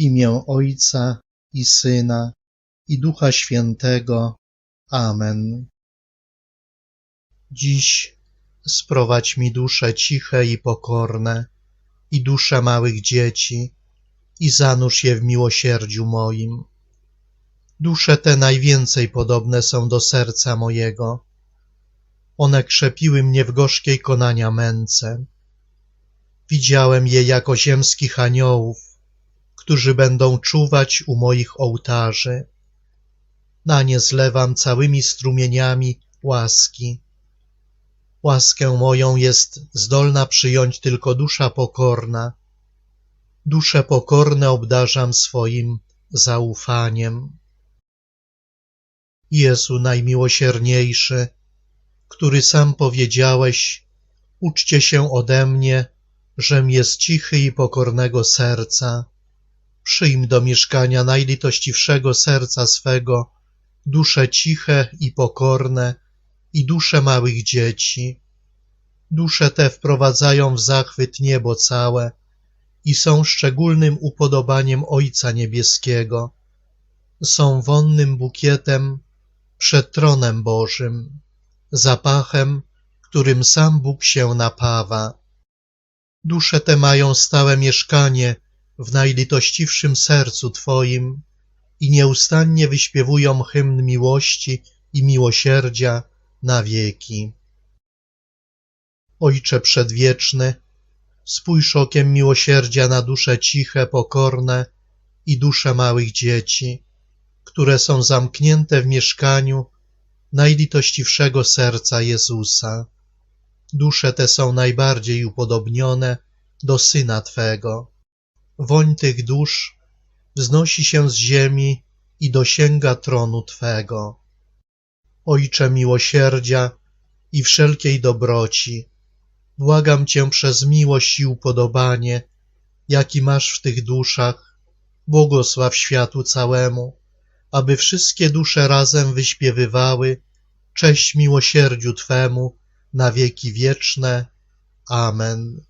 imię Ojca i Syna i Ducha Świętego. Amen. Dziś sprowadź mi dusze ciche i pokorne i dusze małych dzieci i zanurz je w miłosierdziu moim. Dusze te najwięcej podobne są do serca mojego. One krzepiły mnie w gorzkiej konania męce. Widziałem je jako ziemskich aniołów, którzy będą czuwać u moich ołtarzy. Na nie zlewam całymi strumieniami łaski. Łaskę moją jest zdolna przyjąć tylko dusza pokorna. Dusze pokorne obdarzam swoim zaufaniem. Jezu najmiłosierniejszy, który sam powiedziałeś, uczcie się ode mnie, żem jest cichy i pokornego serca. Przyjm do mieszkania najlitościwszego serca swego dusze ciche i pokorne i dusze małych dzieci. Dusze te wprowadzają w zachwyt niebo całe i są szczególnym upodobaniem Ojca Niebieskiego. Są wonnym bukietem przed tronem Bożym, zapachem, którym sam Bóg się napawa. Dusze te mają stałe mieszkanie w najlitościwszym sercu Twoim i nieustannie wyśpiewują hymn miłości i miłosierdzia na wieki. Ojcze Przedwieczny, spójrz okiem miłosierdzia na dusze ciche, pokorne i dusze małych dzieci, które są zamknięte w mieszkaniu najlitościwszego serca Jezusa. Dusze te są najbardziej upodobnione do Syna Twego. Woń tych dusz wznosi się z ziemi i dosięga tronu Twego. Ojcze miłosierdzia i wszelkiej dobroci, błagam Cię przez miłość i upodobanie, jaki masz w tych duszach, błogosław światu całemu, aby wszystkie dusze razem wyśpiewywały cześć miłosierdziu Twemu na wieki wieczne. Amen.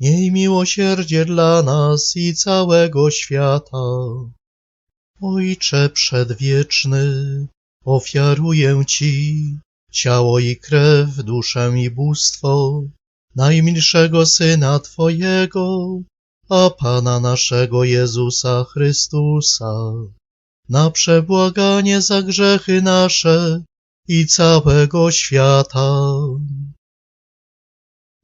Miej miłosierdzie dla nas i całego świata. Ojcze przedwieczny, ofiaruję Ci ciało i krew, duszę i bóstwo najmilszego Syna Twojego, a Pana naszego Jezusa Chrystusa, na przebłaganie za grzechy nasze i całego świata.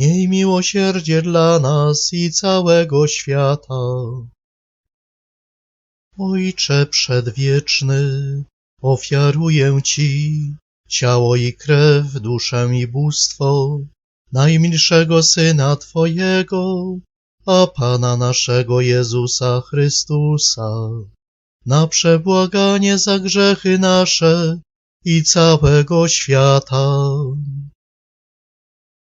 Miej miłosierdzie dla nas i całego świata. Ojcze przedwieczny, ofiaruję Ci ciało i krew, duszę i bóstwo najmilszego Syna Twojego, a Pana naszego Jezusa Chrystusa, na przebłaganie za grzechy nasze i całego świata.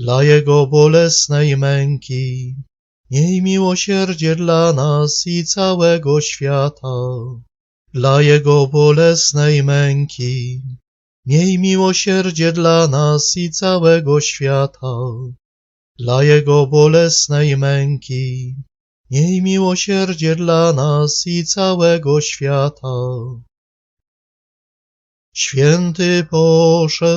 Dla Jego bolesnej męki, miej miłosierdzie dla nas i całego świata. Dla Jego bolesnej męki, miej miłosierdzie dla nas i całego świata. Dla Jego bolesnej męki, miej miłosierdzie dla nas i całego świata. Święty Boże,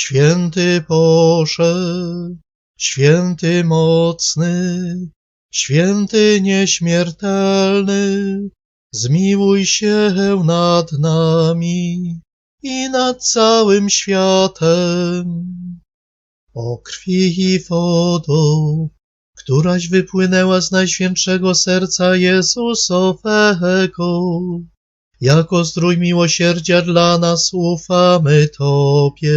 Święty Boże, święty mocny, święty nieśmiertelny, zmiłuj się nad nami i nad całym światem. O krwi i wodą, któraś wypłynęła z najświętszego serca Jezusowego, jako zdrój miłosierdzia dla nas ufamy Tobie.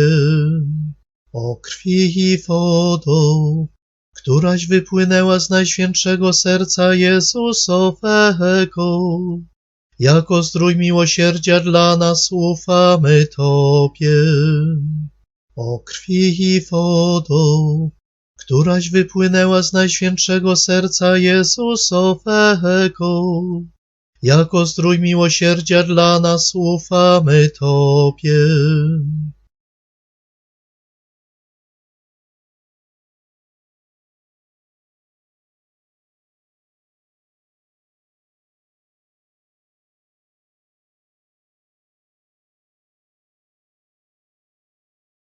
O krwi i wodą, któraś wypłynęła z najświętszego serca Jezusowego, jako zdrój miłosierdzia dla nas ufamy Tobie. O krwi i wodą, któraś wypłynęła z najświętszego serca Jezusowego, jako zdrój miłosierdzia dla nas ufamy Tobie.